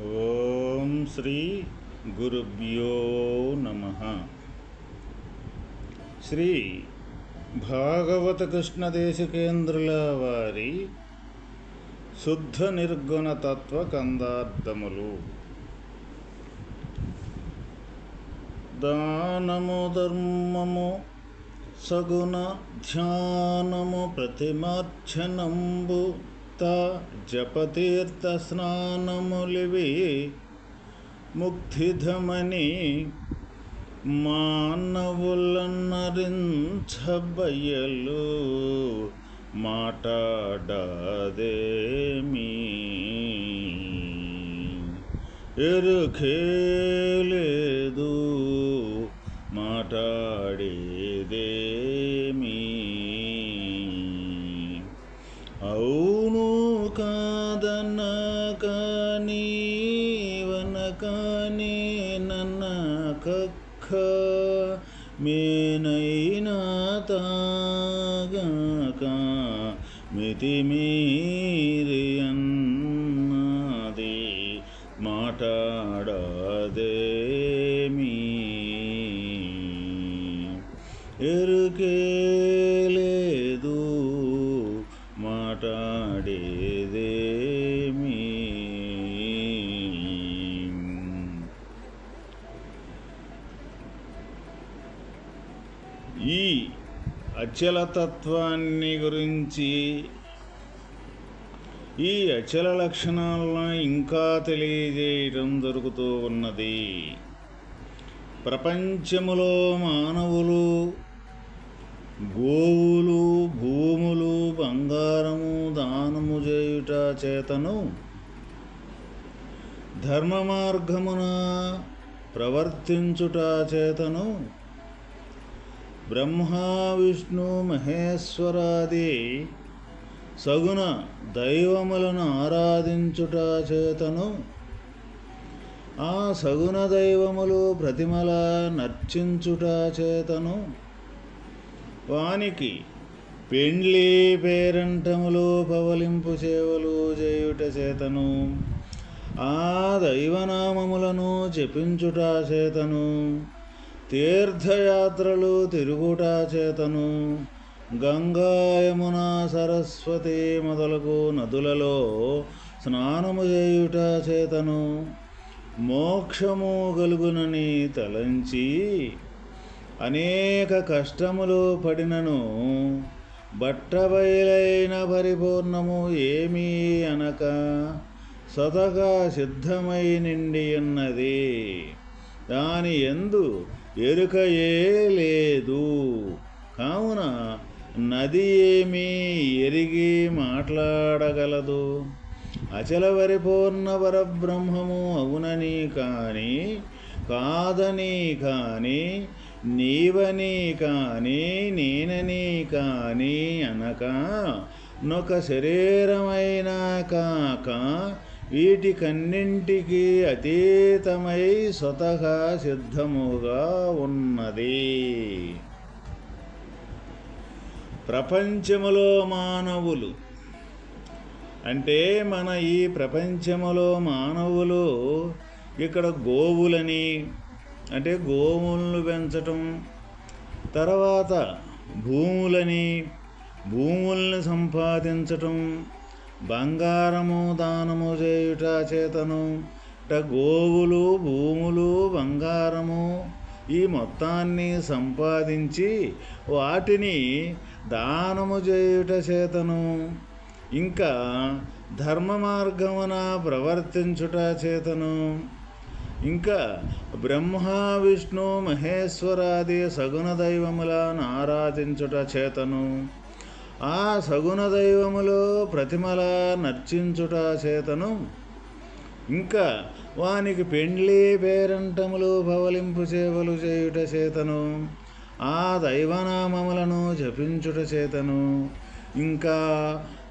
ఓం శ్రీ గురుభ్యో నమ. శ్రీ భాగవత కృష్ణదేశికేంద్రుల వారి శుద్ధ నిర్గుణ తత్వ కందార్థములు. దానము ధర్మము సగుణ ధ్యానము ప్రతిమార్చనంబు ముక్త జపతీర్థ స్నానములివి ముక్తిధమని మానవులన్నరించబయలు మాటాడదేమీ. ఎరుఖే లేదు ಕಾದನ ಕನೀವನ ಕನೇ ನನ್ನ ಕಖ ಮೇನೈನ ತಾಗ ಕಾ ಮಿತಿ ಮೇ మాట్లాడేదేమీ? ఈ అచలతత్వాన్ని గురించి ఈ అచల లక్షణాలను ఇంకా తెలియజేయటం జరుగుతూ ఉన్నది. ప్రపంచములో మానవులు గోవులు భూములు బంగారము దానము చేయుట చేతను ధర్మ మార్గమున ప్రవర్తించుట చేతను. బ్రహ్మ విష్ణు మహేశ్వరాది సగుణ దైవములను ఆరాధించుట చేతను. ఆ సగుణ దైవములు ప్రతిమల నర్చించుట చేతను. వానికి పెండ్లి పేరంటములు పవలింపు సేవలు చేయుట చేతను. ఆ దైవనామములను జపించుట చేతను. తీర్థయాత్రలు తిరుగుట చేతను. గంగా యమున సరస్వతి మొదలగు నదులలో స్నానము చేయుట చేతను. మోక్షము గలుగునని తలంచి అనేక కష్టములు పడినను బట్టబయలైన పరిపూర్ణము ఏమీ అనక సతగా సిద్ధమై నిండి ఉన్నది దాని ఎందు ఎరుకయే లేదు. కావున నది ఏమీ ఎరిగి మాట్లాడగలదు. అచల పరిపూర్ణ పరబ్రహ్మము అవునని కానీ కాదని కానీ నీవని కానీ నేనని కానీ అనక నొక శరీరమైనా కాక వీటికన్నింటికి అతీతమై స్వతహా సిద్ధముగా ఉన్నది. ప్రపంచములో మానవులు అంటే మన ఈ ప్రపంచములో మానవులు ఇక్కడ గోవులని అంటే గోవులను పెంచటం తర్వాత భూములని భూముల్ని సంపాదించటం బంగారము దానము చేయుట చేతను. ఇట గోవులు భూములు బంగారము ఈ మొత్తాన్ని సంపాదించి వాటిని దానము చేయుట చేతను. ఇంకా ధర్మ మార్గమున ప్రవర్తించుట చేతను. ఇంకా బ్రహ్మ విష్ణు మహేశ్వరాది సగుణ దైవములను ఆరాధించుట చేతను. ఆ సగుణ దైవములో ప్రతిమల నర్చించుట చేతను. ఇంకా వానికి పెండ్లి పేరంటములు పవలింపు సేవలు చేయుట చేతను. ఆ దైవనామములను జపించుట చేతను. ఇంకా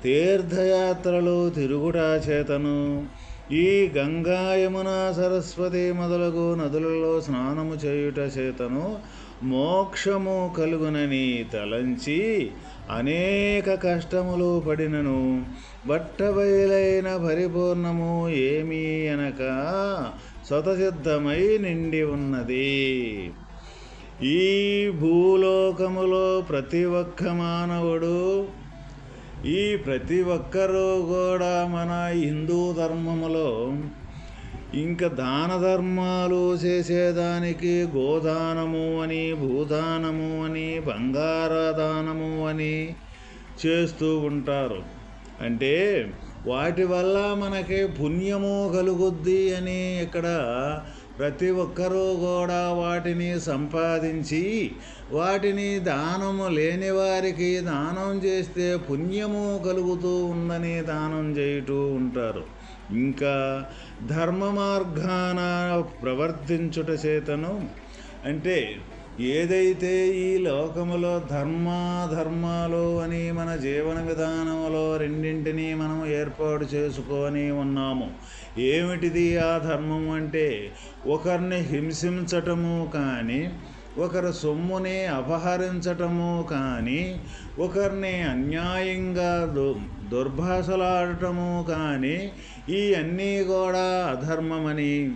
తీర్థయాత్రలు తిరుగుట చేతను. ఈ గంగా యమున సరస్వతి మొదలగు నదులలో స్నానము చేయుట చేతను మోక్షము కలుగునని తలంచి అనేక కష్టములు పడినను. బట్టబయలైన పరిపూర్ణము ఏమీ అనక స్వతసిద్ధమై నిండి ఉన్నది. ఈ భూలోకములో ప్రతి ఒక్క మానవుడు ఈ ప్రతి ఒక్కరూ కూడా మన హిందూ ధర్మములో ఇంకా దాన ధర్మాలు చేసేదానికి గోదానము అని భూదానము అని బంగార దానము అని చేస్తూ ఉంటారు. అంటే వాటి వల్ల మనకి పుణ్యము కలుగుద్ది అని ఇక్కడ ప్రతి ఒక్కరూ కూడా వాటిని సంపాదించి వాటిని దానము లేని వారికి దానం చేస్తే పుణ్యము కలుగుతూ ఉందని దానం చేయుతూ ఉంటారు. ఇంకా ధర్మ మార్గాన ప్రవర్తించుట చేతను అంటే ఏదైతే ఈ లోకములో ధర్మాధర్మాలు అని మన జీవన విధానంలో రెండింటినీ మనం ఏర్పాటు చేసుకొని ఉన్నాము ఏమిటిది ఆ ధర్మం అంటే? ఒకరిని హింసించటము కానీ ఒకరి సొమ్ముని అపహరించటము కానీ ఒకరిని అన్యాయంగా దు దుర్భాషలాడటము కానీ ఈ అన్నీ కూడా అధర్మమని.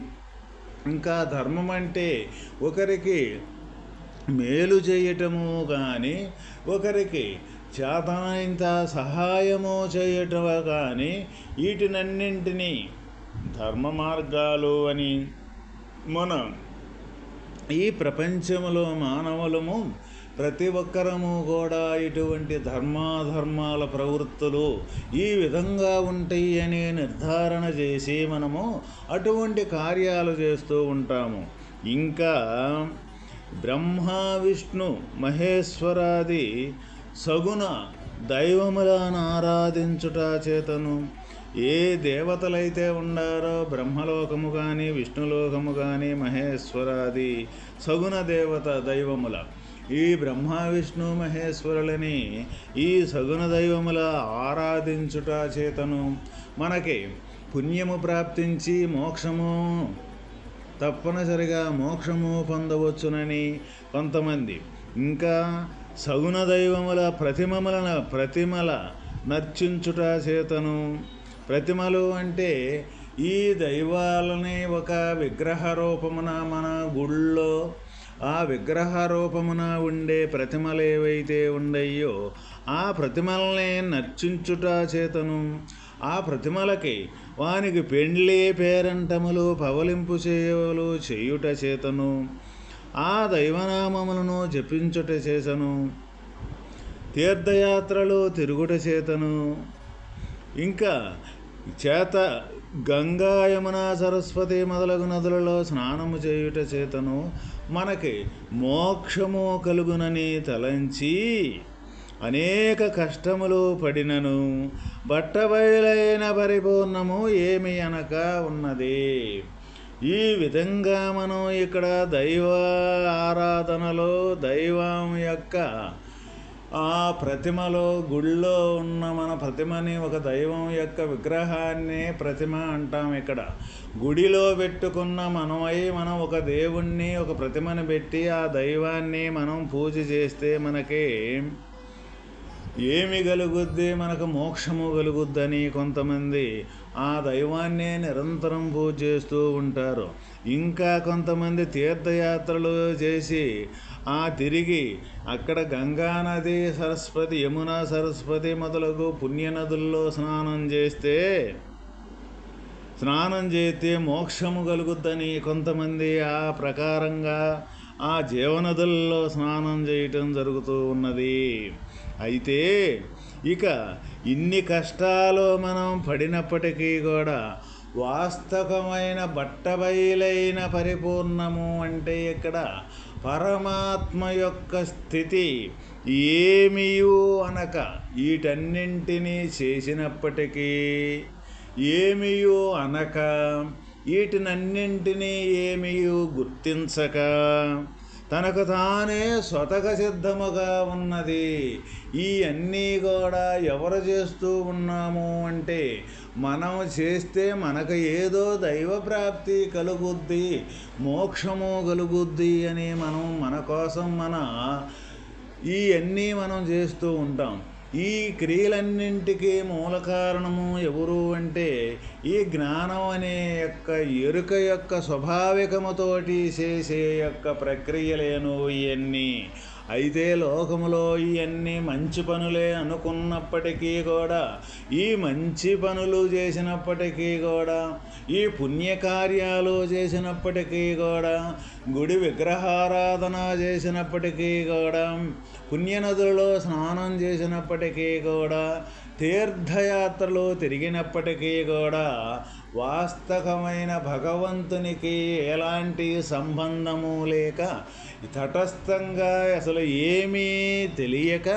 ఇంకా ధర్మం అంటే ఒకరికి మేలు చేయటము కానీ ఒకరికి చేతనంత సహాయము చేయటం కానీ వీటినన్నింటినీ ధర్మ మార్గాలు అని మనం ఈ ప్రపంచంలో మానవులము ప్రతి ఒక్కరము కూడా ఇటువంటి ధర్మాధర్మాల ప్రవృత్తులు ఈ విధంగా ఉంటాయి అని నిర్ధారణ చేసి మనము అటువంటి కార్యాలు చేస్తూ ఉంటాము. ఇంకా బ్రహ్మ విష్ణు మహేశ్వరాది సగుణ దైవములను ఆరాధించుట చేతను. ఏ దేవతలైతే ఉండారో బ్రహ్మలోకము కానీ విష్ణులోకము కానీ మహేశ్వరాది సగుణ దేవత దైవముల. ఈ బ్రహ్మ విష్ణు మహేశ్వరులని ఈ సగుణ దైవముల ఆరాధించుట చేతను. మనకి పుణ్యము ప్రాప్తించి మోక్షము తప్పనిసరిగా మోక్షము పొందవచ్చునని కొంతమంది. ఇంకా సగుణ దైవముల ప్రతిమములను ప్రతిమల నర్చించుట చేతను. ప్రతిమలు అంటే ఈ దైవాలని ఒక విగ్రహ రూపమున మన గుళ్ళో ఆ విగ్రహ రూపమున ఉండే ప్రతిమలు ఏవైతే ఉండయో ఆ ప్రతిమల్ని నర్చించుట చేతను. ఆ ప్రతిమలకి వానికి పెండ్లి పేరంటములు పవలింపు చేయలు చేయుట చేతను. ఆ దైవనామములను జపించుట చేతను తీర్థయాత్రలు తిరుగుట చేతను. ఇంకా చేత గంగా యమున సరస్వతి మొదలగు నదులలో స్నానము చేయుట చేతను. మనకి మోక్షము కలుగునని తలంచి అనేక కష్టములు పడినను బట్టబయలైన పరిపూర్ణము ఏమి అనక ఉన్నది. ఈ విధంగా మనం ఇక్కడ దైవ ఆరాధనలో దైవం యొక్క ఆ ప్రతిమలో గుళ్ళో ఉన్న మన ప్రతిమని ఒక దైవం యొక్క విగ్రహాన్ని ప్రతిమ అంటాం ఇక్కడ. గుడిలో పెట్టుకున్న మనమై మనం ఒక దేవుణ్ణి ఒక ప్రతిమని పెట్టి ఆ దైవాన్ని మనం పూజ చేస్తే మనకి ఏమి కలుగుద్ది మనకు మోక్షము కలుగుద్దని కొంతమంది ఆ దైవాన్నే నిరంతరం పూజ చేస్తూ ఉంటారు. ఇంకా కొంతమంది తీర్థయాత్రలు చేసి ఆ తిరిగి అక్కడ గంగానది సరస్వతి యమున సరస్వతి మొదలగు పుణ్యనదుల్లో స్నానం చేస్తే స్నానం చేస్తే మోక్షము కలుగుద్దని కొంతమంది ఆ ప్రకారంగా ఆ జీవనదుల్లో స్నానం చేయటం జరుగుతూ ఉన్నది. అయితే ఇక ఇన్ని కష్టాలు మనం పడినప్పటికీ కూడా వాస్తవమైన బట్టబయలైన పరిపూర్ణము అంటే ఇక్కడ పరమాత్మ యొక్క స్థితి ఏమియు అనక వీటన్నింటినీ చేసినప్పటికీ ఏమియూ అనక వీటినన్నింటినీ ఏమియు గుర్తించక తనకు తానే స్వతక సిద్ధముగా ఉన్నది. ఈ అన్నీ కూడా ఎవరు చేస్తూ ఉన్నాము అంటే మనం చేస్తే మనకు ఏదో దైవ ప్రాప్తి కలుగుద్ది మోక్షము కలుగుద్ది అని మనం మన కోసం మన ఇవన్నీ మనం చేస్తూ ఉంటాం. ఈ క్రియలన్నింటికీ మూల కారణము ఎవరు అంటే ఈ జ్ఞానం అనే యొక్క ఎరుక యొక్క స్వాభావికముతోటి చేసే యొక్క ప్రక్రియలేను ఇవన్నీ అయితే లోకములో ఇవన్నీ మంచి పనులే అనుకున్నప్పటికీ కూడా ఈ మంచి పనులు చేసినప్పటికీ కూడా ఈ పుణ్యకార్యాలు చేసినప్పటికీ కూడా గుడి విగ్రహారాధన చేసినప్పటికీ కూడా పుణ్యనదులలో స్నానం చేసినప్పటికీ కూడా తీర్థయాత్రలు తిరిగినప్పటికీ కూడా వాస్తవమైన భగవంతునికి ఎలాంటి సంబంధము లేక తటస్థంగా అసలు ఏమీ తెలియక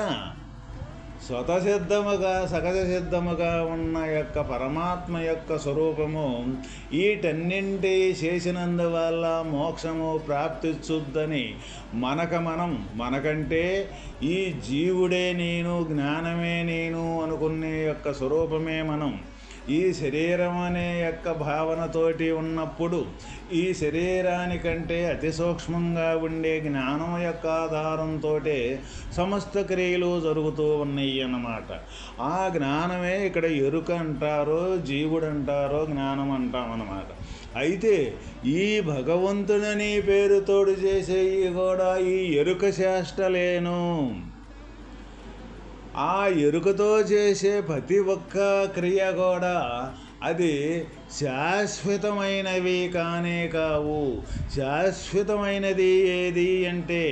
స్వతసిద్ధముగా సహజ సిద్ధముగా ఉన్న యొక్క పరమాత్మ యొక్క స్వరూపము వీటన్నింటి చేసినందువల్ల మోక్షము ప్రాప్తిచ్చుద్దని మనక మనం మనకంటే ఈ జీవుడే నేను జ్ఞానమే నేను అనుకునే యొక్క స్వరూపమే మనం. ఈ శరీరం అనే యొక్క భావనతోటి ఉన్నప్పుడు ఈ శరీరానికంటే అతి సూక్ష్మంగా ఉండే జ్ఞానం యొక్క ఆధారంతో సమస్త క్రియలు జరుగుతూ ఉన్నాయి అన్నమాట. ఆ జ్ఞానమే ఇక్కడ ఎరుక అంటారో జీవుడు అంటారో జ్ఞానం అంటాం అన్నమాట. అయితే ఈ భగవంతుడని పేరుతోడు చేసేవి కూడా ఈ ఎరుక చేష్టలేను. ఆ ఎరుకతో చేసే ప్రతి ఒక్క క్రియ కూడా అది శాశ్వతమైనవి కానే కావు. శాశ్వతమైనది ఏది అంటే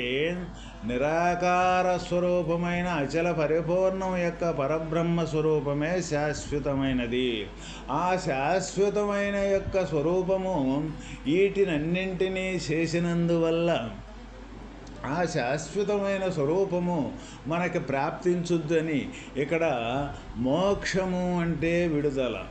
నిరాకార స్వరూపమైన అచల పరిపూర్ణం యొక్క పరబ్రహ్మ స్వరూపమే శాశ్వతమైనది. ఆ శాశ్వతమైన యొక్క స్వరూపము వీటినన్నింటినీ చేసినందువల్ల ఆ శాశ్వతమైన స్వరూపము మనకి ప్రాప్తించుద్దని ఇక్కడ మోక్షము అంటే విడుదల.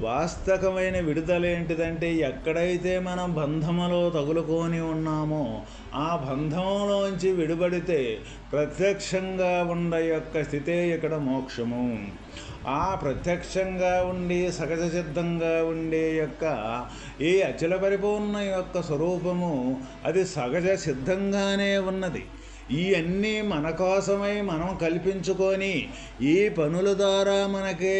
వాస్తవమైన విడుదల ఏంటిదంటే ఎక్కడైతే మనం బంధములో తగులుకొని ఉన్నామో ఆ బంధంలోంచి విడుబడితే ప్రత్యక్షంగా ఉండ యొక్క స్థితే ఇక్కడ మోక్షము. ఆ ప్రత్యక్షంగా ఉండి సహజ సిద్ధంగా ఉండే యొక్క ఈ అచల పరిపూర్ణ యొక్క స్వరూపము అది సహజ సిద్ధంగానే ఉన్నది. ఇవన్నీ మన కోసమై మనం కల్పించుకొని ఈ పనుల ద్వారా మనకే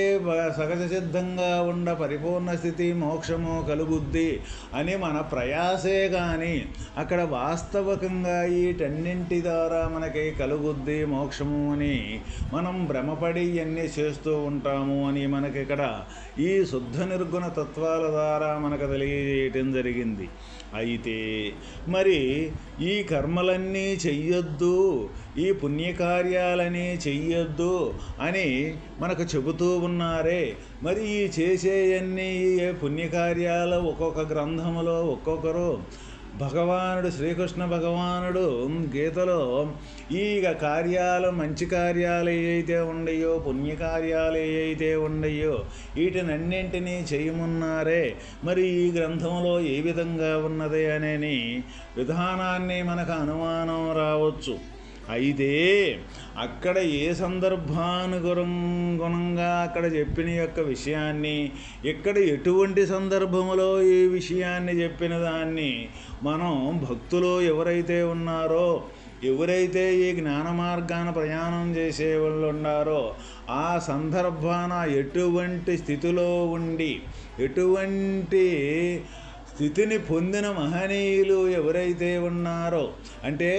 సహజ సిద్ధంగా ఉండ పరిపూర్ణ స్థితి మోక్షము కలుగుద్ది అని మన ప్రయాసే కానీ అక్కడ వాస్తవకంగా వీటన్నింటి ద్వారా మనకి కలుగుద్ది మోక్షము అని మనం భ్రమపడి ఇవన్నీ చేస్తూ ఉంటాము అని మనకి ఇక్కడ ఈ శుద్ధ నిర్గుణ తత్వాల ద్వారా మనకు తెలియజేయటం జరిగింది. అయితే మరి ఈ కర్మలన్నీ చెయ్యొద్దు ఈ పుణ్యకార్యాలని చెయ్యొద్దు అని మనకు చెబుతూ ఉన్నారే. మరి ఈ చేసేయన్నీ పుణ్యకార్యాలు ఒక్కొక్క గ్రంథములో ఒక్కొక్కరు భగవానుడు శ్రీకృష్ణ భగవానుడు గీతలో ఈగ కార్యాలు మంచి కార్యాలు ఏవైతే ఉండయో పుణ్యకార్యాలు ఏవైతే ఉండయో వీటినన్నింటినీ చేయమున్నారే. మరి ఈ గ్రంథంలో ఏ విధంగా ఉన్నది అనేని విధానాన్ని మనకు అనుమానం రావచ్చు. అయితే అక్కడ ఏ సందర్భానుగుణంగా అక్కడ చెప్పిన యొక్క విషయాన్ని ఇక్కడ ఎటువంటి సందర్భములో ఈ విషయాన్ని చెప్పిన దాన్ని మనం భక్తులు ఎవరైతే ఉన్నారో ఎవరైతే ఈ జ్ఞాన మార్గాన ప్రయాణం చేసే వాళ్ళు ఉన్నారో ఆ సందర్భాన ఎటువంటి స్థితిలో ఉండి ఎటువంటి స్థితిని పొందిన మహనీయులు ఎవరైతే ఉన్నారో అంటే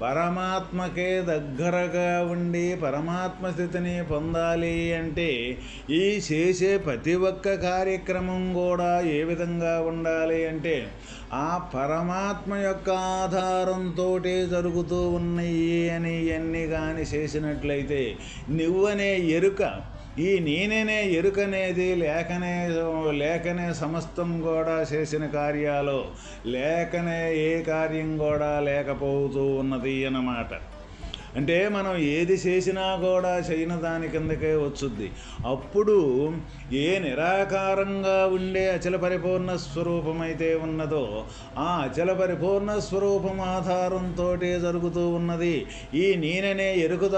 పరమాత్మకే దగ్గరగా ఉండి పరమాత్మ స్థితిని పొందాలి అంటే ఈ చేసే ప్రతి ఒక్క కార్యక్రమం కూడా ఏ విధంగా ఉండాలి అంటే ఆ పరమాత్మ యొక్క ఆధారంతో జరుగుతూ ఉన్నాయి అని ఇవన్నీ కానీ చేసినట్లయితే నువ్వనే ఎరుక ఈ నేననే ఎరుకనేది లేకనే లేకనే సమస్తం కూడా చేసిన కార్యాలు లేకనే ఏ కార్యం కూడా లేకపోతూ ఉన్నది అన్నమాట. అంటే మనం ఏది చేసినా కూడా చేయని దాని కిందకే వచ్చుద్ది. అప్పుడు ఏ నిరాకారంగా ఉండే అచల పరిపూర్ణ స్వరూపమైతే ఉన్నదో ఆ అచల పరిపూర్ణ స్వరూపం ఆధారంతో జరుగుతూ ఉన్నది. ఈ నేననే ఎరుకు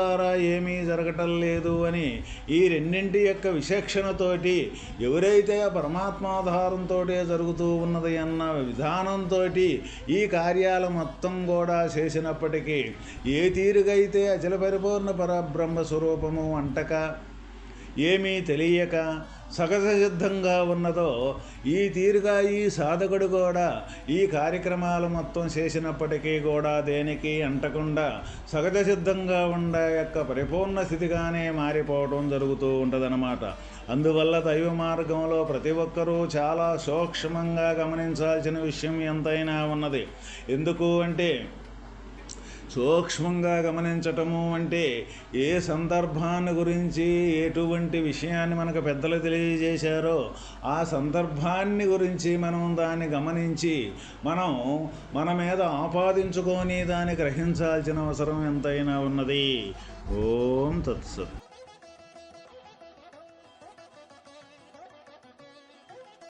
ఏమీ జరగటం లేదు అని ఈ రెండింటి యొక్క విచక్షణతోటి ఎవరైతే ఆ పరమాత్మాధారంతో జరుగుతూ ఉన్నది అన్న విధానంతో ఈ కార్యాలు మొత్తం కూడా చేసినప్పటికీ ఏ తీరుగైతే అచల పరిపూర్ణ పరబ్రహ్మ స్వరూపము అంటక ఏమీ తెలియక సహజ సిద్ధంగా ఉన్నదో ఈ తీరుగా ఈ సాధకుడు కూడా ఈ కార్యక్రమాలు మొత్తం చేసినప్పటికీ కూడా దేనికి అంటకుండా సహజ సిద్ధంగా ఉండ యొక్క పరిపూర్ణ స్థితిగానే మారిపోవడం జరుగుతూ ఉంటుందన్నమాట. అందువల్ల దైవ మార్గంలో ప్రతి ఒక్కరూ చాలా సూక్ష్మంగా గమనించాల్సిన విషయం ఎంతైనా ఉన్నది. ఎందుకు అంటే సూక్ష్మంగా గమనించటము అంటే ఏ సందర్భాన్ని గురించి ఎటువంటి విషయాన్ని మనకు పెద్దలు తెలియజేశారో ఆ సందర్భాన్ని గురించి మనం దాన్ని గమనించి మనం మన మీద ఆపాదించుకొని దాన్ని గ్రహించాల్సిన అవసరం ఎంతైనా ఉన్నది. ఓం తత్సత్.